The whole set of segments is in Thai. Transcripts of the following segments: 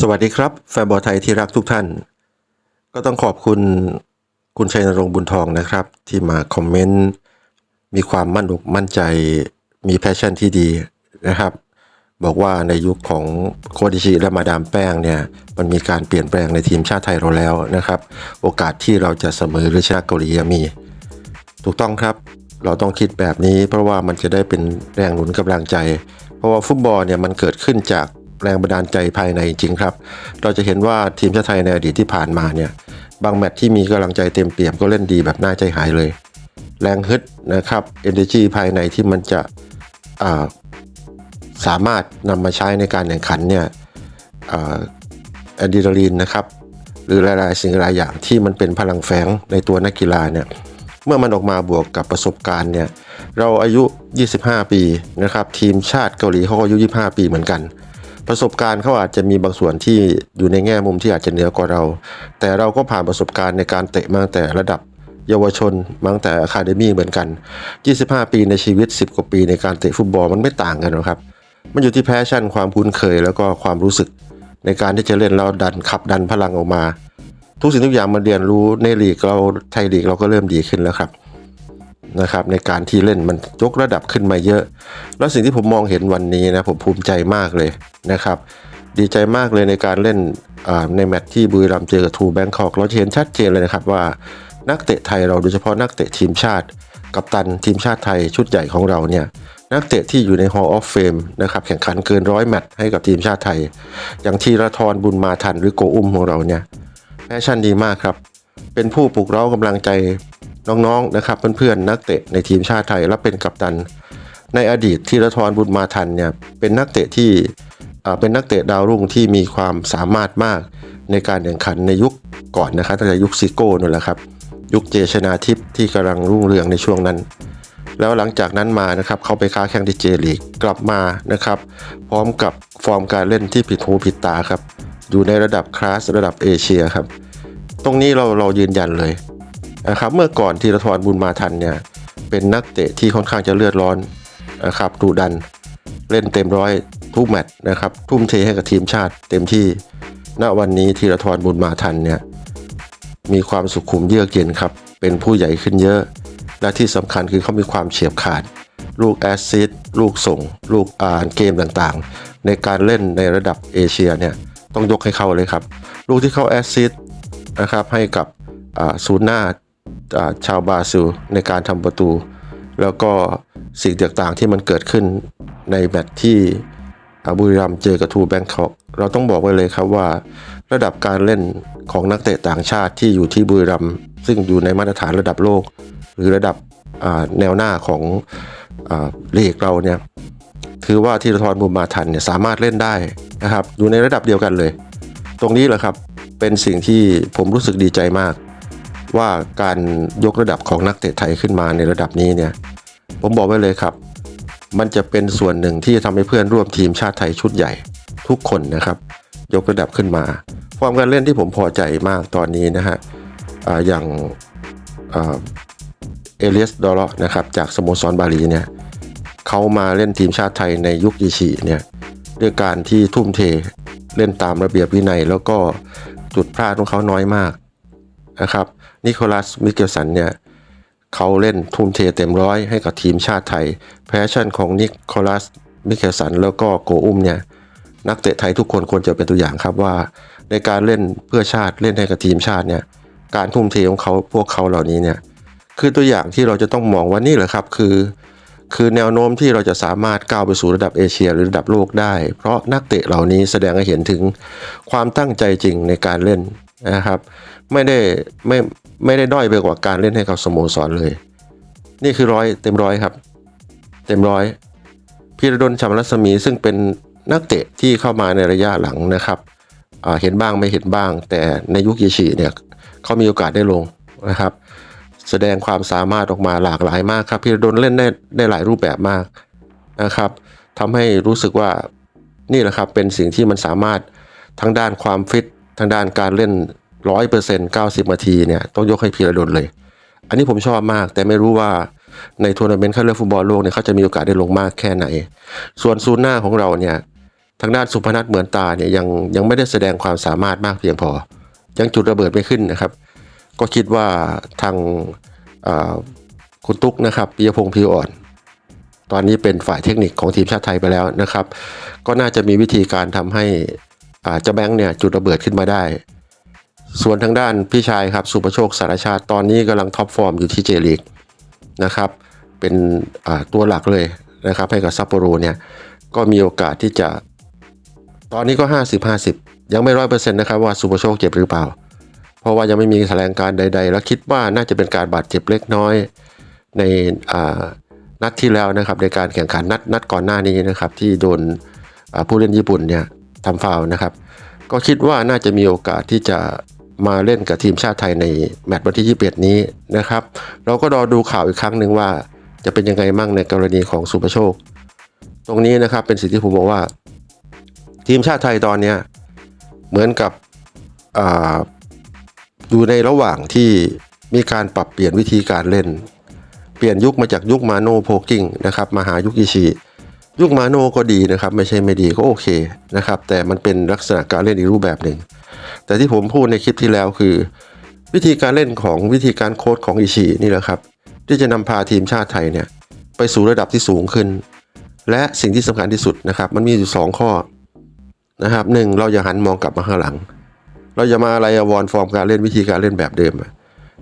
สวัสดีครับแฟนบอลไทยที่รักทุกท่าน ก็ต้องขอบคุณคุณชัยนรงค์บุญทองนะครับ ที่มาคอมเมนต์มีความมั่นอกมั่นใจมีแพชชั่นที่ดีนะครับ บอกว่าในยุคของโคชอิชิและมาดามแป้งเนี่ยมันมีการเปลี่ยนแปลงในทีมชาติไทยเราแล้วนะครับ โอกาสที่เราจะเสมอหรือชนะเกาหลียังมี ถูกต้องครับ เราต้องคิดแบบนี้เพราะว่ามันจะได้เป็นแรงหนุนกำลังใจ เพราะว่าฟุตบอลเนี่ยมันเกิดขึ้นจาก แรงบันดาลใจภายในจริงครับ เราจะเห็นว่าทีมชาติไทยในอดีตที่ผ่านมาเนี่ย บางแมตช์ที่มีกำลังใจเต็มเปี่ยมก็เล่นดีแบบน่าใจหายเลย แรงฮึดนะครับ energy ภายในที่มันจะาสามารถนำมาใช้ในการแข่งขันเนี่ยอ่าอะดรีนาลีนนะครับ หรือหลายๆสิ่งหลายอย่างที่มันเป็นพลังแฝงในตัวนักกีฬาเนี่ยเมื่อมันออกมาบวกกับประสบการณ์เนี่ย เราอายุ 25 ปีนะครับ ทีมชาติเกาหลีเขาก็อายุ 25 ปีเหมือนกัน ประสบการณ์เขาอาจจะมีบางส่วนที่อยู่ในแง่มุมที่อาจจะเหนือกว่าเรา แต่เราก็ผ่านประสบการณ์ในการเตะมาตั้งแต่ระดับเยาวชนมาตั้งแต่อะคาเดมี่เหมือนกัน 25 ปีในชีวิต 10 กว่าปีในการเตะฟุตบอลมันไม่ต่างกันหรอกครับ มันอยู่ที่แพชชั่นความคุ้นเคยแล้วก็ความรู้สึก ในการที่จะเล่นแล้วดันขับดันพลังออกมา ทุกสิ่งทุกอย่างมาเรียนรู้ในลีกเราไทยลีกเราก็เริ่มดีขึ้นแล้วครับ นะครับในการที่เล่นมันยกระดับขึ้นมาเยอะ แล้วสิ่งที่ผมมองเห็นวันนี้นะผมภูมิใจมากเลยนะครับ ดีใจมากเลยในการเล่นในแมตช์ที่บุรีรัมย์เจอกับทูแบงคอกเราจะเห็นชัดเจนเลยนะครับว่านักเตะไทยเราโดยเฉพาะนักเตะทีมชาติ กัปตันทีมชาติไทยชุดใหญ่ของเราเนี่ยนักเตะที่อยู่ใน Hall of Fame นะครับแข่งขันเกินร้อยแมตช์ให้กับทีมชาติไทย อย่างทีระทรบุญมาทันหรือโกอุ้มของเราเนี่ยแพชชั่นดีมากครับ เป็นผู้ปลุกเร้ากำลังใจ น้องๆนะครับเพื่อนๆนักเตะในทีมชาติไทยและเป็นกัปตัน ในอดีตที่รทรบุญมาทันเนี่ยเป็นนักเตะที่อ่าเป็นนักเตะดาวรุ่งที่มีความสามารถมากในการแข่งขันในยุคก่อนนะครับตั้งแต่ยุคซิโก้นั่นแหละครับ ยุคเจชนาทิพย์ที่กำลังรุ่งเรืองในช่วงนั้น แล้วหลังจากนั้นมานะครับเขาไปค้าแข่งที่เจลีกกลับมานะครับ พร้อมกับฟอร์มการเล่นที่ผิดหูผิดตาครับอยู่ในระดับคลาสระดับเอเชียครับ ตรงนี้เราเรายืนยันเลย นะครับเมื่อก่อนทีรทรบุญมาทันเนี่ยเป็นนักเตะที่ค่อนข้างจะเลือดร้อนนะครับดุดันเล่นเต็มร้อยทุกแมตช์นะครับทุ่มเทให้กับทีมชาติเต็มที่ณวันนี้ทีรทรบุญมาทันเนี่ยมีความสุขุมเยือกเย็นครับเป็นผู้ใหญ่ขึ้นเยอะ และที่สำคัญคือเขามีความเฉียบขาด ลูกแอสซิสลูกส่ง ลูกอ่านเกมต่างๆ ในการเล่นในระดับเอเชียเนี่ยต้องยกให้เขาเลยครับ ลูกที่เขาแอสซิสนะครับให้กับอ่าซูน่าอ่า ชาวบราซิลในการทำประตู แล้วก็สิ่งต่างๆที่มันเกิดขึ้นในแมตช์ที่อบุรีรัมย์เจอกับทูแบงคอกเราต้องบอกไว้เลยครับว่า ระดับการเล่นของนักเตะต่างชาติที่อยู่ที่บุรีรัมย์ซึ่งอยู่ในมาตรฐานระดับโลก หรือระดับแนวหน้าของอลีกเราเนี่ยถือว่าธีรทรบุญมาทันเนี่ยสามารถเล่นได้นะครับอยู่ในระดับเดียวกันเลย ตรงนี้แหละครับเป็นสิ่งที่ผมรู้สึกดีใจมาก ว่าการยกระดับของนักเตะไทยขึ้นมาในระดับนี้เนี่ยผมบอกไว้เลยครับ มันจะเป็นส่วนหนึ่งที่จะทำให้เพื่อนร่วมทีมชาติไทยชุดใหญ่ ทุกคนนะครับ ยกระดับขึ้นมาฟอร์มการเล่นที่ผมพอใจมากตอนนี้นะฮะออย่างเอเลียสดอร์นะครับจากสโมสรบาลีเนี่ยเขามาเล่นทีมชาติไทยในยุคยีชีเนี่ยด้วยการที่ทุ่มเทเล่นตามระเบียบวินัย แล้วก็จุดพลาดของเขาน้อยมาก นะครับนิโคลัสมิเกลสันเนี่ยเขาเล่นทุ่มเทเต็มร้อยให้กับทีมชาติไทย แพชชั่นของนิโคลัสมิเกลสันแล้วก็โกอุ้มเนี่ยนักเตะไทยทุกคนควรจะเป็นตัวอย่างครับว่า ในการเล่นเพื่อชาติเล่นให้กับทีมชาติเนี่ยการทุ่มเทของเขาพวกเขาเหล่านี้เนี่ยคือตัวอย่างที่เราจะต้องมองว่านี่แหละครับคือ คือแนวโน้มที่เราจะสามารถก้าวไปสู่ระดับเอเชียหรือระดับโลกได้ เพราะนักเตะเหล่านี้แสดงให้เห็นถึงความตั้งใจจริงในการเล่น นะครับ ไม่ได้ไม่ไม่ได้ด้อยไปกว่าการเล่นให้กับสโมสรเลย นี่คือร้อยเต็มร้อยครับ เต็มร้อยพีรดลชำรัศมีซึ่งเป็นนักเตะที่เข้ามาในระยะหลังนะครับเห็นบ้างไม่เห็นบ้าง แต่ในยุคเยชิเนี่ยเขามีโอกาสได้ลงนะครับ แสดงความสามารถออกมาหลากหลายมากครับพีรดลเล่นได้ได้หลายรูปแบบมากนะครับทำให้รู้สึกว่านี่แหละครับเป็นสิ่งที่มันสามารถทั้งด้านความฟิต ทั้งด้านการเล่นร้อยเปอร์เซ็นต์เก้าสิบนาทีเนี่ยต้องยกให้พีระดลเลย อันนี้ผมชอบมาก แต่ไม่รู้ว่าในทัวร์นาเมนต์คัดเลือกฟุตบอลโลกเนี่ยเขาจะมีโอกาสได้ลงมากแค่ไหน ส่วนซูน่าของเราเนี่ยทางด้านสุพนัทเหมือนตาเนี่ยยังยังไม่ได้แสดงความสามารถมากเพียงพอ ยังจุดระเบิดไม่ขึ้นนะครับ ก็คิดว่าทางคุณตุ๊กนะครับปิยพงษ์พิวอ่อน ตอนนี้เป็นฝ่ายเทคนิคของทีมชาติไทยไปแล้วนะครับ ก็น่าจะมีวิธีการทำให้ เจ้าแบงค์เนี่ยจุดระเบิดขึ้นมาได้ ส่วนทางด้านพี่ชายครับสุประโชคสารชาติตอนนี้กำลังท็อปฟอร์มอยู่ที่เจลีกนะครับ เป็นอ่าตัวหลักเลยนะครับให้กับซัปโปโรเนี่ยก็มีโอกาสที่จะ ตอนนี้ก็ 50 50 ยังไม่ร้อยเปอร์เซ็นต์นะครับว่าสุประโชคเจ็บหรือเปล่า เพราะว่ายังไม่มีแถลงการใด ๆ แล้วคิดว่าน่าจะเป็นการบาดเจ็บเล็กน้อยในอ่านัดที่แล้วนะครับในการแข่งขันนัดนัดก่อนหน้านี้นะครับที่โดนผู้เล่นญี่ปุ่นเนี่ย ทำฟาวนะครับ ก็คิดว่าน่าจะมีโอกาสที่จะมาเล่นกับทีมชาติไทยในแมตช์วันที่ 21 นี้นะครับ เราก็รอดูข่าวอีกครั้งหนึ่งว่าจะเป็นยังไงมั่งในกรณีของสุประโชค ตรงนี้นะครับเป็นสิ่งที่ผมบอกว่า ทีมชาติไทยตอนนี้เหมือนกับอ่าอยู่ในระหว่างที่มีการปรับเปลี่ยนวิธีการเล่น เปลี่ยนยุคมาจากยุคมาโนโพกิ้งนะครับมาหายุคอิชิ ยุคมาโนก็ดีนะครับ ไม่ใช่ไม่ดีก็โอเคนะครับ แต่มันเป็นลักษณะการเล่นอีกรูปแบบหนึ่ง แต่ที่ผมพูดในคลิปที่แล้วคือ วิธีการเล่นของวิธีการโค้ดของอิชินี่แหละครับ ที่จะนำพาทีมชาติไทยเนี่ยไปสู่ระดับที่สูงขึ้น และสิ่งที่สำคัญที่สุดนะครับ มันมีอยู่สองข้อนะครับหนึ่งเราอย่าหันมองกลับมาข้างหลัง เราอย่ามาอะไรอวรณ์ฟอร์มการเล่นวิธีการเล่นแบบเดิม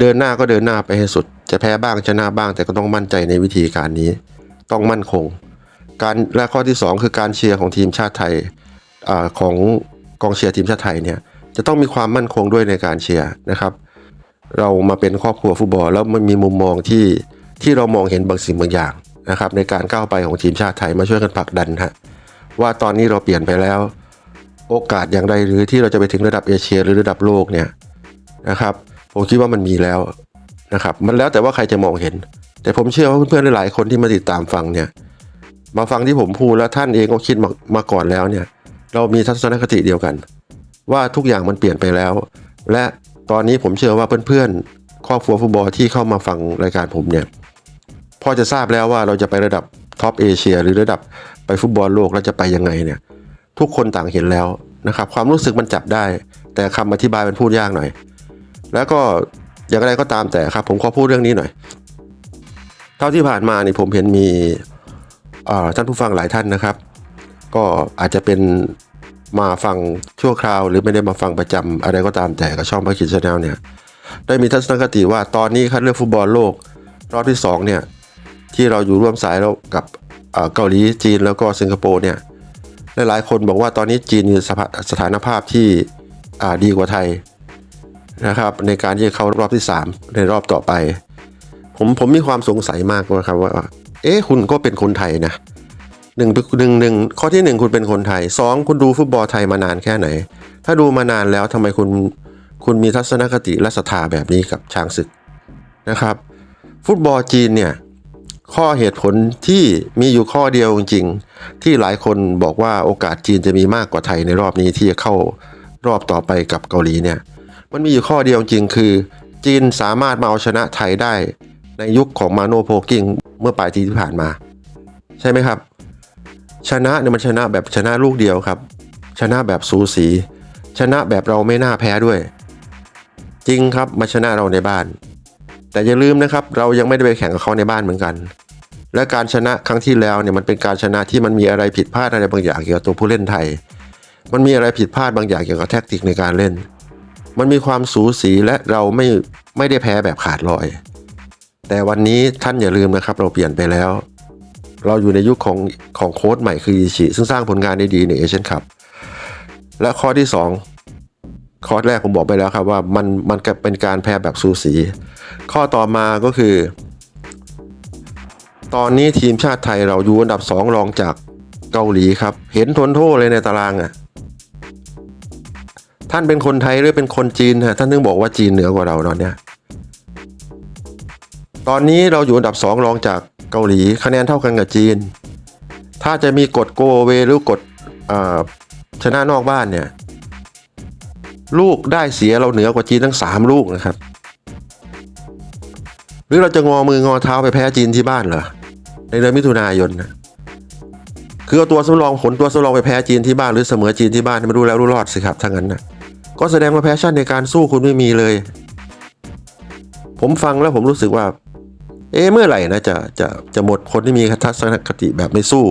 เดินหน้าก็เดินหน้าไปให้สุด จะแพ้บ้างชนะบ้างแต่ก็ต้องมั่นใจในวิธีการนี้ ต้องมั่นคง การและข้อที่สองคือการเชียร์ของทีมชาติไทยอของกองเชียร์ทีมชาติไทยเนี่ยจะต้องมีความมั่นคงด้วยในการเชียร์นะครับ เรามาเป็นครอบครัวฟุตบอลแล้วมันมีมุมมองที่ที่เรามองเห็นบางสิ่งบางอย่างนะครับ ในการก้าวไปของทีมชาติไทยมาช่วยกันผลักดันฮะว่าตอนนี้เราเปลี่ยนไปแล้ว โอกาสอย่างไรหรือที่เราจะไปถึงระดับเอเชีย หรือระดับโลกเนี่ยนะครับผมคิดว่ามันมีแล้วนะครับ มันแล้วแต่ว่าใครจะมองเห็น แต่ผมเชื่อว่าเพื่อนๆหลายคนที่มาติดตามฟังเนี่ย มาฟังที่ผมพูดแล้วท่านเองก็คิดมามาก่อนแล้วเนี่ย เรามีทัศนคติเดียวกัน ว่าทุกอย่างมันเปลี่ยนไปแล้ว และตอนนี้ผมเชื่อว่าเพื่อนๆครอบครัวฟุตบอลที่เข้ามาฟังรายการผมเนี่ยพอจะทราบแล้วว่าเราจะไประดับท็อปเอเชียหรือระดับไปฟุตบอลโลกแล้วจะไปยังไงเนี่ย ทุกคนต่างเห็นแล้วนะครับ ความรู้สึกมันจับได้ แต่คำอธิบายมันพูดยากหน่อย แล้วก็อย่างไรก็ตามแต่ครับ ผมขอพูดเรื่องนี้หน่อย เท่าที่ผ่านมานี่ผมเห็นมี ท่านผู้ฟังหลายท่านนะครับ ก็อาจจะเป็นมาฟังชั่วคราว หรือไม่ได้มาฟังประจำอะไรก็ตามแต่กับช่องพระคิดชาแนลเนี่ยได้มีทัศนคติว่าตอนนี้คัดเลือกฟุตบอลโลกรอบที่สองเนี่ยที่เราอยู่ร่วมสายแล้วกับเกาหลีจีนแล้วก็สิงคโปร์เนี่ยหลายๆคนบอกว่าตอนนี้จีนมีสถานภาพที่ดีกว่าไทยนะครับในการที่จะเข้ารอบที่ 3 ในรอบต่อไป ผมผมมีความสงสัยมากนะครับว่า เอ๊ะคุณก็เป็นคนไทยนะหนึ่งหนึ่งหนึ่งข้อที่หนึ่งคุณเป็นคนไทยสองคุณดูฟุตบอลไทยมานานแค่ไหน ถ้าดูมานานแล้วทำไมคุณคุณมีทัศนคติและศรัทธาแบบนี้กับช้างศึกนะครับ ฟุตบอลจีนเนี่ยข้อเหตุผลที่มีอยู่ข้อเดียวจริงๆ ที่หลายคนบอกว่าโอกาสจีนจะมีมากกว่าไทยในรอบนี้ที่จะเข้ารอบต่อไปกับเกาหลีเนี่ยมันมีอยู่ข้อเดียวจริงคือ จีนสามารถมาเอาชนะไทยได้ในยุคของมาโนโพกิ้ง เมื่อปลายปีที่ผ่านมา ใช่ไหมครับ ชนะเนี่ยมันชนะแบบชนะลูกเดียวครับ ชนะแบบสูสี ชนะแบบเราไม่น่าแพ้ด้วย จริงครับมาชนะเราในบ้าน แต่อย่าลืมนะครับเรายังไม่ได้ไปแข่งกับเขาในบ้านเหมือนกัน และการชนะครั้งที่แล้วเนี่ยมันเป็นการชนะที่มันมีอะไรผิดพลาดอะไรบางอย่างเกี่ยวกับตัวผู้เล่นไทย มันมีอะไรผิดพลาดบางอย่างเกี่ยวกับแท็กติกในการเล่น มันมีความสูสีและเราไม่ไม่ได้แพ้แบบขาดลอย แต่วันนี้ท่านอย่าลืมนะครับ เราเปลี่ยนไปแล้ว เราอยู่ในยุคของของโค้ชใหม่คืออิชิซึ่งสร้างผลงานได้ดีในเอเชียนคัพและข้อที่สองข้อแรกผมบอกไปแล้วครับว่ามันมันก็เป็นการแพ้แบบสูสี ข้อต่อมาก็คือ ตอนนี้ทีมชาติไทยเราอยู่อันดับสองรองจากเกาหลีครับ เห็นทนโทษเลยในตารางอะ่ะท่านเป็นคนไทยหรือเป็นคนจีนฮะท่านถึงบอกว่าจีนเหนือกว่าเราตอนเนี้ย ตอนนี้เราอยู่อันดับสองรองจากเกาหลีคะแนนเท่ากันกับจีน ถ้าจะมีกฎโกเวหรือกฎอชนะนอกบ้านเนี่ย ลูกได้เสียเราเหนือกว่าจีนทั้งสามลูกนะครับ หรือเราจะงอมืองอเท้าไปแพ้จีนที่บ้านเหรอในเดือนมิถุนายนนะคือเอาตัวสำรองผลตัวสำรองไปแพ้จีนที่บ้านหรือเสมอจีนที่บ้านไม่รู้แล้วรู้รอดสิครับถ้างั้นนะก็แสดงว่าแพชชั่นในการสู้คุณไม่มีเลย ผมฟังแล้วผมรู้สึกว่า เอ๊เมื่อไหร่นะจะจะจะหมดคนที่มีทัศนคติแบบไม่สู้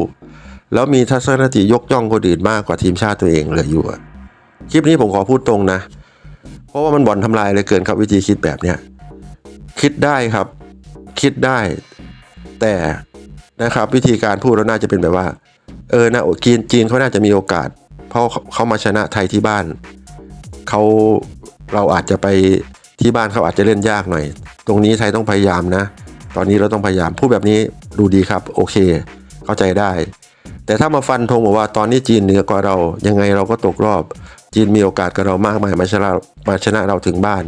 แล้วมีทัศนคติยกย่องคนอื่นมากกว่าทีมชาติตัวเองเหลืออยู่คลิปนี้ผมขอพูดตรงนะ เพราะว่ามันบ่อนทำลายเลยเกินครับวิธีคิดแบบเนี้ยคิดได้ครับ คิดได้ แต่นะครับ วิธีการพูดเราน่าจะเป็นแบบว่า เออนะจีนจีนเขาน่าจะมีโอกาส เพราะเขาเขามาชนะไทยที่บ้านเขาเราอาจจะไปที่บ้านเขาอาจจะเล่นยากหน่อย ตรงนี้ไทยต้องพยายามนะ ตอนนี้เราต้องพยายามพูดแบบนี้ดูดีครับ โอเค เข้าใจได้ แต่ถ้ามาฟันธงบอกว่าตอนนี้จีนเหนือกว่าเรา ยังไงเราก็ตกรอบ จีนมีโอกาสกับเรามากมายมาชนะมาชนะเราถึงบ้าน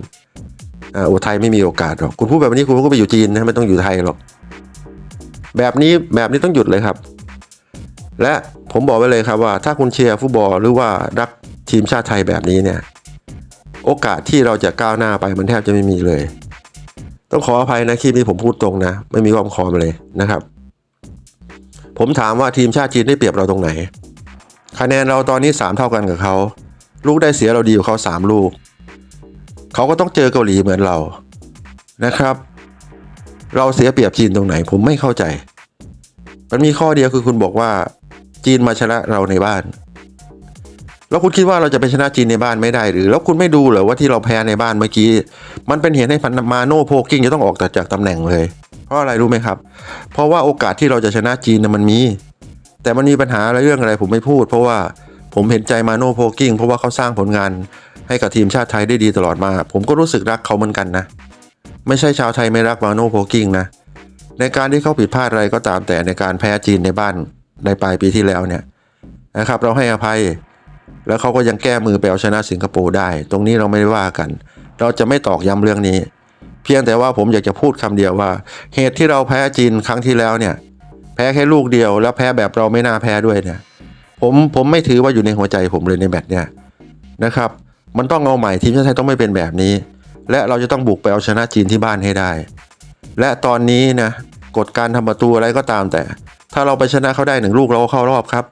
อ่าอไทยไม่มีโอกาสหรอกคุณพูดแบบนี้คุณก็ไปอยู่จีนนะไม่ต้องอยู่ไทยหรอกแบบนี้แบบนี้ต้องหยุดเลยครับ และผมบอกไว้เลยครับว่า ถ้าคุณเชียร์ฟุตบอลหรือว่ารักทีมชาติไทยแบบนี้เนี่ย โอกาสที่เราจะก้าวหน้าไปมันแทบจะไม่มีเลย ต้องขออภัยนะคลิปนี้ผมพูดตรงนะ ไม่มีความคอมเลยนะครับ ผมถามว่าทีมชาติจีนได้เปรียบเราตรงไหน คะแนนเราตอนนี้สามเท่ากันกับเขา ลูกได้เสียเราดีกว่าเขาสามลูก เขาก็ต้องเจอเกาหลีเหมือนเรานะครับ เราเสียเปรียบจีนตรงไหน ผมไม่เข้าใจ มันมีข้อเดียวคือคุณบอกว่า จีนมาชนะเราในบ้าน แล้วคุณคิดว่าเราจะไปชนะจีนในบ้านไม่ได้หรือ แล้วคุณไม่ดูเหรอว่าที่เราแพ้ในบ้านเมื่อกี้ มันเป็นเหตุให้พันมาโนโพกิ้งจะต้องออกจากตำแหน่งเลย เพราะอะไรรู้ไหมครับ เพราะว่าโอกาสที่เราจะชนะจีนน่ะมันมี แต่มันมีปัญหาอะไรเรื่องอะไรผมไม่พูด เพราะว่าผมเห็นใจมาโนโพกิ้งเพราะว่าเขาสร้างผลงานให้กับทีมชาติไทยได้ดีตลอดมา ผมก็รู้สึกรักเขาเหมือนกันนะ ไม่ใช่ชาวไทยไม่รักมาโนโพกิ้งนะ ในการที่เขาผิดพลาดอะไรก็ตามแต่ในการแพ้จีนในบ้านในปลายปีที่แล้วเนี่ยนะครับ เราให้อภัย แล้วเขาก็ยังแก้มือไปเอาชนะสิงคโปร์ได้ ตรงนี้เราไม่ได้ว่ากัน เราจะไม่ตอกย้ำเรื่องนี้ เพียงแต่ว่าผมอยากจะพูดคำเดียวว่า เหตุที่เราแพ้จีนครั้งที่แล้วเนี่ย แพ้แค่ลูกเดียว แล้วแพ้แบบเราไม่น่าแพ้ด้วยเนี่ย ผมผมไม่ถือว่าอยู่ในหัวใจผมเลยในแมตช์เนี่ยนะครับ มันต้องเอาใหม่ทีมชาติไทยต้องไม่เป็นแบบนี้ และเราจะต้องบุกไปเอาชนะจีนที่บ้านให้ได้ และตอนนี้นะกฎการทำประตูอะไรก็ตามแต่ ถ้าเราไปชนะเขาได้หนึ่งลูกเราก็เข้ารอบครับ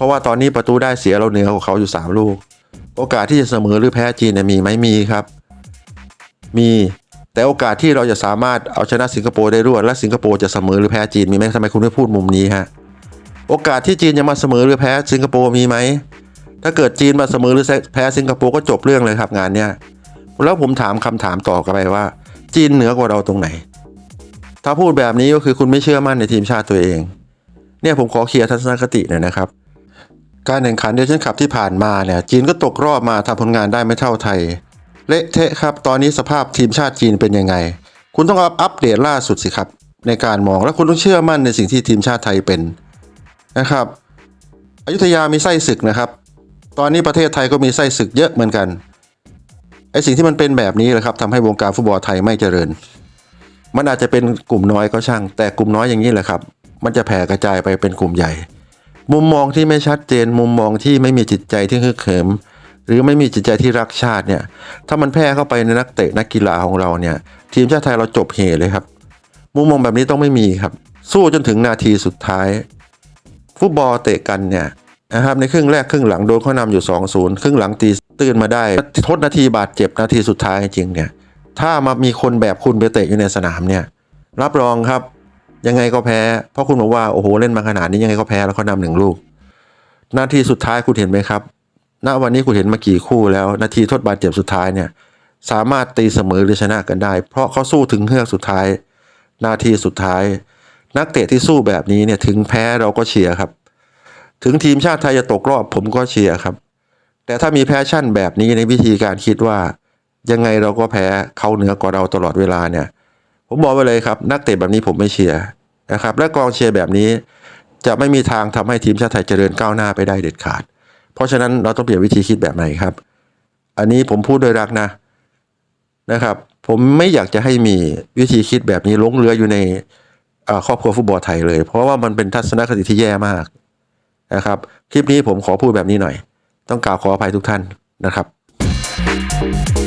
เพราะว่าตอนนี้ประตูได้เสียเราเหนือกว่าเขาอยู่ 3 ลูก โอกาสที่จะเสมอหรือแพ้จีนเนี่ยมีไหมมีครับ มีแต่โอกาสที่เราจะสามารถเอาชนะสิงคโปร์ได้รวดและสิงคโปร์จะเสมอหรือแพ้จีนมีไหมทำไมคุณไม่พูดมุมนี้ฮะโอกาสที่จีนจะมาเสมอหรือแพ้สิงคโปร์มีไหมถ้าเกิดจีนมาเสมอหรือแพ้สิงคโปร์ก็จบเรื่องเลยครับงานเนี้ยแล้วผมถามคำถามต่อกลับไปว่า จีนเหนือกว่าเราตรงไหน ถ้าพูดแบบนี้ก็คือคุณไม่เชื่อมั่นในทีมชาติตัวเอง เนี่ยผมขอเคลียร์ทัศนคติหน่อยนะครับ การแข่งขันเดชันคัพที่ผ่านมาเนี่ยจีนก็ตกรอบมาทำผลงานได้ไม่เท่าไทย เละเทะครับ ตอนนี้สภาพทีมชาติจีนเป็นยังไง คุณต้องอัปอัปเดตล่าสุดสิครับ ในการมองและคุณต้องเชื่อมั่นในสิ่งที่ทีมชาติไทยเป็นนะครับอยุธยามีไส้ศึกนะครับ ตอนนี้ประเทศไทยก็มีไส้ศึกเยอะเหมือนกันไอสิ่งที่มันเป็นแบบนี้แหละครับทำให้วงการฟุตบอลไทยไม่เจริญ มันอาจจะเป็นกลุ่มน้อยก็ช่าง แต่กลุ่มน้อยอย่างนี้แหละครับ มันจะแผ่กระจายไปเป็นกลุ่มใหญ่ มุมมองที่ไม่ชัดเจน มุมมองที่ไม่มีจิตใจที่ฮึกเหิมหรือไม่มีจิตใจที่รักชาติเนี่ยถ้ามันแพร่เข้าไปในนักเตะนักกีฬาของเราเนี่ย ทีมชาติไทยเราจบเหเลยครับ มุมมองแบบนี้ต้องไม่มีครับ สู้จนถึงนาทีสุดท้าย ฟุตบอลเตะกันเนี่ยนะครับในครึ่งแรกครึ่งหลังโดนเขานำอยู่ 2-0 ครึ่งหลังตีตื่นมาได้ทดนาทีบาดเจ็บนาทีสุดท้ายจริงเนี่ยถ้ามามีคนแบบคุณไปเตะอยู่ในสนามเนี่ยรับรองครับ ยังไงก็แพ้ เพราะคุณบอกว่าโอ้โหเล่นมาขนาดนี้ยังไงก็แพ้แล้วเขานำหนึ่งลูก นาทีสุดท้ายคุณเห็นไหมครับ ณวันนี้คุณเห็นมากี่คู่แล้ว นาทีทดบาดเจ็บสุดท้ายเนี่ยสามารถตีเสมอหรือชนะกันได้ เพราะเขาสู้ถึงเฮือกสุดท้าย นาทีสุดท้าย นักเตะที่สู้แบบนี้เนี่ยถึงแพ้เราก็เชียร์ครับ ถึงทีมชาติไทยจะตกรอบผมก็เชียร์ครับ แต่ถ้ามีแพชชั่นแบบนี้ในวิธีการคิดว่า ยังไงเราก็แพ้เขาเหนือกว่าเราตลอดเวลาเนี่ย ผมบอกไปเลยครับ นักเตะแบบนี้ผมไม่เชียร์นะครับ และกองเชียร์แบบนี้ จะไม่มีทางทำให้ทีมชาติไทยเจริญก้าวหน้าไปได้เด็ดขาด เพราะฉะนั้นเราต้องเปลี่ยนวิธีคิดแบบไหนครับ อันนี้ผมพูดโดยรักนะนะครับ ผมไม่อยากจะให้มีวิธีคิดแบบนี้หลงเหลืออยู่ในครอบครัวฟุตบอลไทยเลย เพราะว่ามันเป็นทัศนคติที่แย่มากนะครับ คลิปนี้ผมขอพูดแบบนี้หน่อย ต้องกล่าวขออภัยทุกท่านนะครับ